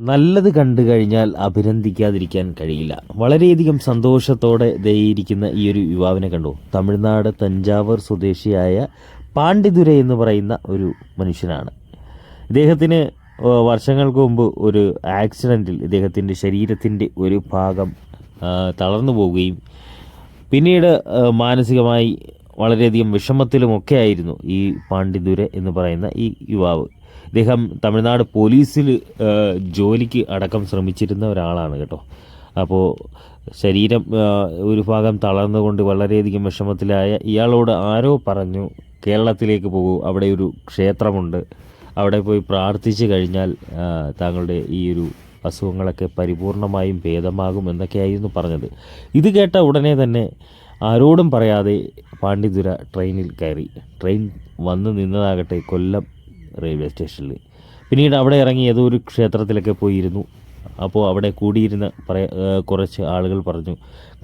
നല്ലത് കണ്ടു കഴിഞ്ഞാൽ അഭിനന്ദിക്കാതിരിക്കാൻ കഴിയില്ല. വളരെയധികം സന്തോഷത്തോടെ ദയിരിക്കുന്ന ഈ ഒരു യുവാവിനെ കണ്ടു. തമിഴ്നാട് തഞ്ചാവൂർ സ്വദേശിയായ പാണ്ഡിതുര എന്ന് പറയുന്ന ഒരു മനുഷ്യനാണ്. ഇദ്ദേഹത്തിന് വർഷങ്ങൾക്ക് മുമ്പ് ഒരു ആക്സിഡന്റിൽ ഇദ്ദേഹത്തിന്റെ ശരീരത്തിന്റെ ഒരു ഭാഗം തളർന്നു പോവുകയും പിന്നീട് മാനസികമായി വളരെയധികം വിഷമത്തിലുമൊക്കെ ആയിരുന്നു ഈ പാണ്ഡിതുര എന്ന് പറയുന്ന ഈ യുവാവ്. ഇദ്ദേഹം തമിഴ്നാട് പോലീസിൽ ജോലിക്ക് അടക്കം ശ്രമിച്ചിരുന്ന ഒരാളാണ് കേട്ടോ. അപ്പോൾ ശരീരം ഒരു ഭാഗം തളർന്നുകൊണ്ട് വളരെയധികം വിഷമത്തിലായ ഇയാളോട് ആരോ പറഞ്ഞു കേരളത്തിലേക്ക് പോകൂ അവിടെ ഒരു ക്ഷേത്രമുണ്ട്. അവിടെ പോയി പ്രാർത്ഥിച്ചു കഴിഞ്ഞാൽ താങ്കളുടെ ഈ ഒരു അസുഖങ്ങളൊക്കെ പരിപൂർണമായും ഭേദമാകും എന്നൊക്കെയായിരുന്നു പറഞ്ഞത്. ഇത് കേട്ട ഉടനെ തന്നെ ആരോടും പറയാതെ പാണ്ഡിതുര ട്രെയിനിൽ കയറി. ട്രെയിൻ വന്ന് നിന്നതാകട്ടെ കൊല്ലം റെയിൽവേ സ്റ്റേഷനിൽ. പിന്നീട് അവിടെ ഇറങ്ങി ഏതോ ഒരു ക്ഷേത്രത്തിലൊക്കെ പോയിരുന്നു. അപ്പോൾ അവിടെ കൂടിയിരുന്ന കുറച്ച് ആളുകൾ പറഞ്ഞു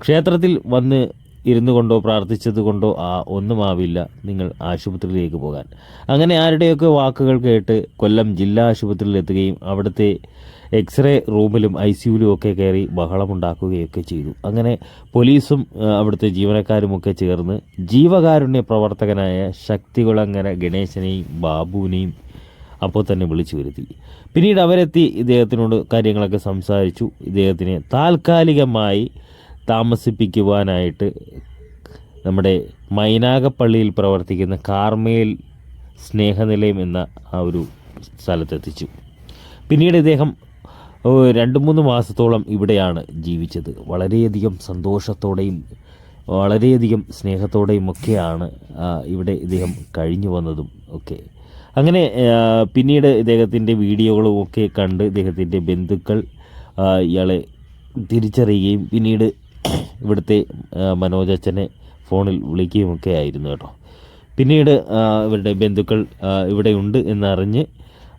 ക്ഷേത്രത്തിൽ വന്ന് ഇരുന്നു കൊണ്ടോ പ്രാർത്ഥിച്ചത് കൊണ്ടോ ആ ഒന്നുമാവില്ല നിങ്ങൾ ആശുപത്രിയിലേക്ക് പോകാൻ. അങ്ങനെ ആരുടെയൊക്കെ വാക്കുകൾ കേട്ട് കൊല്ലം ജില്ലാ ആശുപത്രിയിൽ എത്തുകയും അവിടുത്തെ എക്സ്റേ റൂമിലും ഐ സിയുലും ഒക്കെ കയറി ബഹളമുണ്ടാക്കുകയൊക്കെ ചെയ്തു. അങ്ങനെ പോലീസും അവിടുത്തെ ജീവനക്കാരുമൊക്കെ ചേർന്ന് ജീവകാരുണ്യ പ്രവർത്തകനായ ശക്തികുളങ്ങര ഗണേശനെയും ബാബുവിനെയും അപ്പോൾ തന്നെ വിളിച്ചു വരുത്തി. പിന്നീട് അവരെത്തി ഇദ്ദേഹത്തിനോട് കാര്യങ്ങളൊക്കെ സംസാരിച്ചു. ഇദ്ദേഹത്തിന് താൽക്കാലികമായി താമസിപ്പിക്കുവാനായിട്ട് നമ്മുടെ മൈനാഗപ്പള്ളിയിൽ പ്രവർത്തിക്കുന്ന കാർമേൽ സ്നേഹനിലയം എന്ന ആ ഒരു സ്ഥലത്തെത്തിച്ചു. പിന്നീട് ഇദ്ദേഹം രണ്ട് മൂന്ന് മാസത്തോളം ഇവിടെയാണ് ജീവിച്ചത്. വളരെയധികം സന്തോഷത്തോടെയും വളരെയധികം സ്നേഹത്തോടെയും ഒക്കെയാണ് ഇവിടെ ഇദ്ദേഹം കഴിഞ്ഞു വന്നതും ഒക്കെ. അങ്ങനെ പിന്നീട് ഇദ്ദേഹത്തിന്റെ വീഡിയോകളും ഒക്കെ കണ്ട് ഇദ്ദേഹത്തിന്റെ ബന്ധുക്കൾ ഇയാളെ തിരിച്ചറിയുകയും പിന്നീട് ഇവിടുത്തെ മനോജ് മനോജ് ഫോണിൽ വിളിക്കുകയുമൊക്കെ ആയിരുന്നു കേട്ടോ. പിന്നീട് ഇവരുടെ ബന്ധുക്കൾ ഇവിടെയുണ്ട് എന്നറിഞ്ഞ്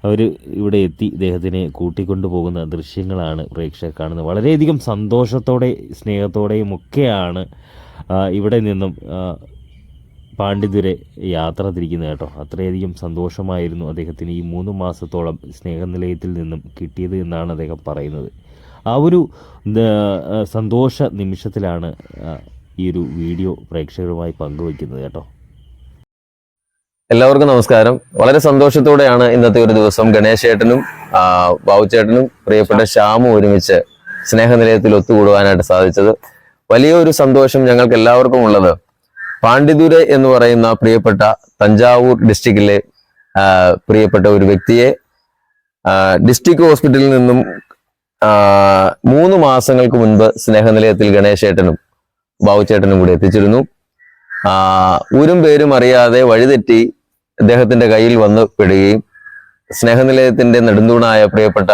അവർ ഇവിടെ എത്തി ഇദ്ദേഹത്തിനെ കൂട്ടിക്കൊണ്ടു പോകുന്ന ദൃശ്യങ്ങളാണ് പ്രേക്ഷകർ കാണുന്നത്. വളരെയധികം സന്തോഷത്തോടെ സ്നേഹത്തോടെയും ഒക്കെയാണ് ഇവിടെ നിന്നും പാണ്ഡിതുരെ യാത്ര തിരിക്കുന്നത് കേട്ടോ. അത്രയധികം സന്തോഷമായിരുന്നു അദ്ദേഹത്തിന് ഈ മൂന്ന് മാസത്തോളം സ്നേഹനിലയത്തിൽ നിന്നും കിട്ടിയത് എന്നാണ് അദ്ദേഹം പറയുന്നത്. ആ ഒരു സന്തോഷ നിമിഷത്തിലാണ് ഈ ഒരു വീഡിയോ പ്രേക്ഷകരുമായി പങ്കുവയ്ക്കുന്നത് കേട്ടോ. എല്ലാവർക്കും നമസ്കാരം. വളരെ സന്തോഷത്തോടെയാണ് ഇന്നത്തെ ഒരു ദിവസം ഗണേശേട്ടനും ബാബുച്ചേട്ടനും പ്രിയപ്പെട്ട ശ്യാമും ഒരുമിച്ച് സ്നേഹനിലയത്തിൽ ഒത്തുകൂടുവാനായിട്ട് സാധിച്ചത്. വലിയൊരു സന്തോഷം ഞങ്ങൾക്ക് എല്ലാവർക്കും ഉള്ളത്. പാണ്ഡിതുര എന്ന് പറയുന്ന പ്രിയപ്പെട്ട തഞ്ചാവൂർ ഡിസ്ട്രിക്റ്റിലെ പ്രിയപ്പെട്ട ഒരു വ്യക്തിയെ ഡിസ്ട്രിക്ട് ഹോസ്പിറ്റലിൽ നിന്നും മൂന്ന് മാസങ്ങൾക്ക് മുൻപ് സ്നേഹനിലയത്തിൽ ഗണേശേട്ടനും ബാബുചേട്ടനും കൂടി എത്തിച്ചിരുന്നു. ഊരും പേരും അറിയാതെ വഴിതെറ്റി അദ്ദേഹത്തിന്റെ കയ്യിൽ വന്ന് പെടുകയും സ്നേഹനിലയത്തിന്റെ നെടുന്തൂണായ പ്രിയപ്പെട്ട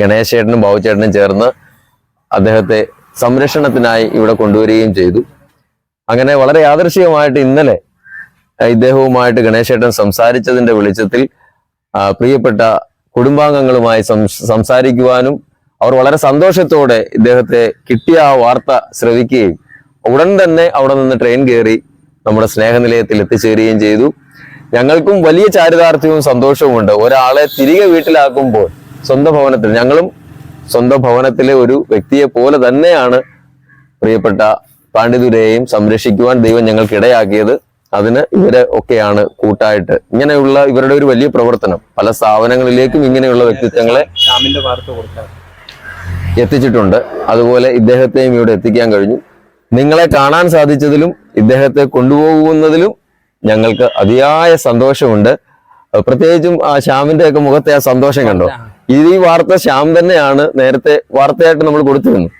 ഗണേശേട്ടനും ബാബുചേട്ടനും ചേർന്ന് അദ്ദേഹത്തെ സംരക്ഷണത്തിനായി ഇവിടെ കൊണ്ടുവരികയും ചെയ്തു. അങ്ങനെ വളരെ യാദൃശികമായിട്ട് ഇന്നലെ ഇദ്ദേഹവുമായിട്ട് ഗണേശേട്ടൻ സംസാരിച്ചതിന്റെ വെളിച്ചത്തിൽ പ്രിയപ്പെട്ട കുടുംബാംഗങ്ങളുമായി സംസാരിക്കുവാനും അവർ വളരെ സന്തോഷത്തോടെ ഇദ്ദേഹത്തെ കിട്ടിയ ആ വാർത്ത ശ്രവിക്കുകയും ഉടൻ തന്നെ അവിടെ നിന്ന് ട്രെയിൻ കയറി നമ്മുടെ സ്നേഹനിലയത്തിൽ എത്തിച്ചേരുകയും ചെയ്തു. ഞങ്ങൾക്കും വലിയ ചാരിതാർത്ഥ്യവും സന്തോഷവും ഉണ്ട്. ഒരാളെ തിരികെ വീട്ടിലാക്കുമ്പോൾ സ്വന്തം ഭവനത്തിൽ ഞങ്ങളും സ്വന്തം ഭവനത്തിലെ ഒരു വ്യക്തിയെ പോലെ തന്നെയാണ് പ്രിയപ്പെട്ട പാണ്ഡിതുരെയും സംരക്ഷിക്കുവാൻ ദൈവം ഞങ്ങൾക്ക് ഇടയാക്കിയത്. അതിന് ഇവരെ ഒക്കെയാണ് കൂട്ടായിട്ട്. ഇങ്ങനെയുള്ള ഇവരുടെ ഒരു വലിയ പ്രവർത്തനം. പല സ്ഥാപനങ്ങളിലേക്കും ഇങ്ങനെയുള്ള വ്യക്തിത്വങ്ങളെ എത്തിച്ചിട്ടുണ്ട്. അതുപോലെ ഇദ്ദേഹത്തെയും ഇവിടെ എത്തിക്കാൻ കഴിഞ്ഞു. നിങ്ങളെ കാണാൻ സാധിച്ചതിലും ഇദ്ദേഹത്തെ കൊണ്ടുപോകുന്നതിലും ഞങ്ങൾക്ക് അതിയായ സന്തോഷമുണ്ട്. പ്രത്യേകിച്ചും ആ ശ്യാമിന്റെ ഒക്കെ മുഖത്തെ ആ സന്തോഷം കണ്ടോ? ഇത് ഈ വാർത്ത ശ്യാം തന്നെയാണ് നേരത്തെ വാർത്തയായിട്ട് നമ്മൾ കൊടുത്തിരുന്നു.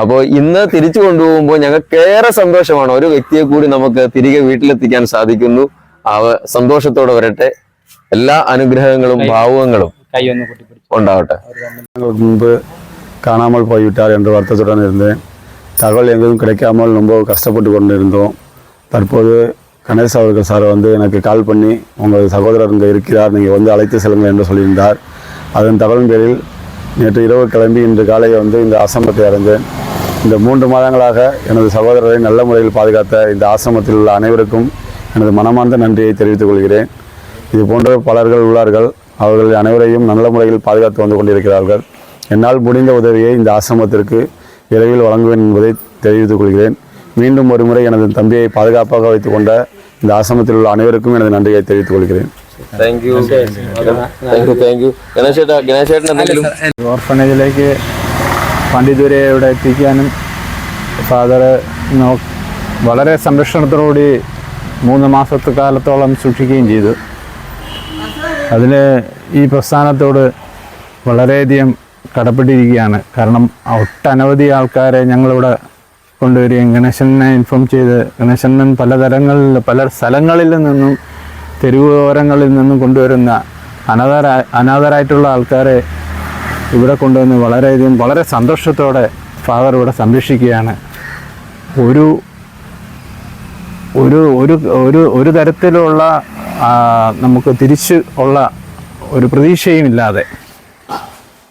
അപ്പോൾ ഇന്ന് തിരിച്ചു കൊണ്ടുപോകുമ്പോൾ ഞങ്ങൾക്കേറെ സന്തോഷമാണ്. ഒരു വ്യക്തിയെ കൂടി നമുക്ക് തിരികെ വീട്ടിലെത്തിക്കാൻ സാധിക്കുന്നു. അവ സന്തോഷത്തോടെ വരട്ടെ. എല്ലാ അനുഗ്രഹങ്ങളും ഭാവങ്ങളും ഉണ്ടാവട്ടെ. മുമ്പ് காணாமல் போய்விட்டார் என்ற வருத்தத்துடன் இருந்தேன். தகவல் எங்கேயும் கிடைக்காமல் ரொம்ப கஷ்டப்பட்டு கொண்டு இருந்தோம் தற்போது கணேஷ் அவர்கள் சார் வந்து எனக்கு கால் பண்ணி உங்கள் சகோதரர் இங்கே இருக்கிறார் நீங்கள் வந்து அழைத்து செல்லுங்கள் என்று சொல்லியிருந்தார். அதன் தகவலின் பேரில் நேற்று இரவு கிளம்பி இன்று காலை வந்து இந்த ஆசிரமத்தை அடைந்தேன் இந்த மூன்று மாதங்களாக எனது சகோதரரை நல்ல முறையில் பாதுகாத்த இந்த ஆசிரமத்தில் உள்ள அனைவருக்கும் எனது மனமார்ந்த நன்றியை தெரிவித்துக் கொள்கிறேன். இது போன்ற பலர்கள் உள்ளார்கள். அவர்கள் அனைவரையும் நல்ல முறையில் பாதுகாத்து வந்து கொண்டிருக்கிறார்கள். என்னால் முடிந்த உதவியை இந்த ஆசிரமத்திற்கு விரைவில் வழங்குவேன் என்பதை தெரிவித்துக் கொள்கிறேன். மீண்டும் ஒருமுறை எனது தம்பியை பாதுகாப்பாக வைத்துக் கொண்ட இந்த ஆசிரமத்தில் உள்ள அனைவருக்கும் எனது நன்றியை தெரிவித்துக் கொள்கிறேன். താങ്ക് യു ഗണേശേട്ടാ ഗണേശേട്ടൻ എന്തെങ്കിലും ഓർഫനേജിലേക്ക് പണ്ഡിതുരെ ഇവിടെ എത്തിക്കാനും ഫാദർ വളരെ സംരക്ഷണത്തോടുകൂടി മൂന്ന് മാസത്തെ കാലത്തോളം സൂക്ഷിക്കുകയും ചെയ്തു. അതിന് ഈ പ്രസ്ഥാനത്തോട് വളരെയധികം കടപ്പെട്ടിരിക്കുകയാണ്. കാരണം ഒട്ടനവധി ആൾക്കാരെ ഞങ്ങളിവിടെ കൊണ്ടുവരികയും ഗണേശനെ ഇൻഫോം ചെയ്ത് ഗണേശൻ പലതരങ്ങളിൽ പല സ്ഥലങ്ങളിൽ നിന്നും തെരുവോരങ്ങളിൽ നിന്നും കൊണ്ടുവരുന്ന അനാഥര അനാഥരായിട്ടുള്ള ആൾക്കാരെ ഇവിടെ കൊണ്ടുവന്ന് വളരെയധികം വളരെ സന്തോഷത്തോടെ ഫാദർ ഇവിടെ സംരക്ഷിക്കുകയാണ്. ഒരു ഒരു ഒരു ഒരു ഒരു തരത്തിലുള്ള നമുക്ക് തിരിച്ച് ഉള്ള ഒരു പ്രതീക്ഷയും ഇല്ലാതെ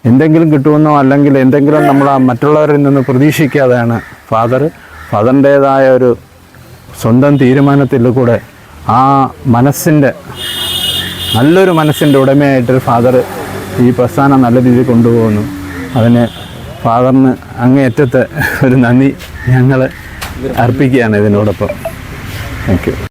എന്തെങ്കിലും കിട്ടുമെന്നോ അല്ലെങ്കിൽ എന്തെങ്കിലും നമ്മൾ മറ്റുള്ളവരിൽ നിന്ന് പ്രതീക്ഷിക്കാതെയാണ്. ഫാദർ ഫാദറിന്റേതായ ഒരു സ്വന്തം തീരുമാനത്തിൽ കൂടെ ആ മനസ്സിന്റെ നല്ലൊരു മനസ്സിന്റെ ഉടമയായിട്ട് ഫാദർ ഈ പ്രസ്ഥാനം നല്ല രീതിയിൽ കൊണ്ടുപോകുന്നു. അതിന് ഫാദറിന് അങ്ങേയറ്റത്തെ ഒരു നന്ദി ഞങ്ങൾ അർപ്പിക്കുകയാണ് ഇതിനോടൊപ്പം. Thank you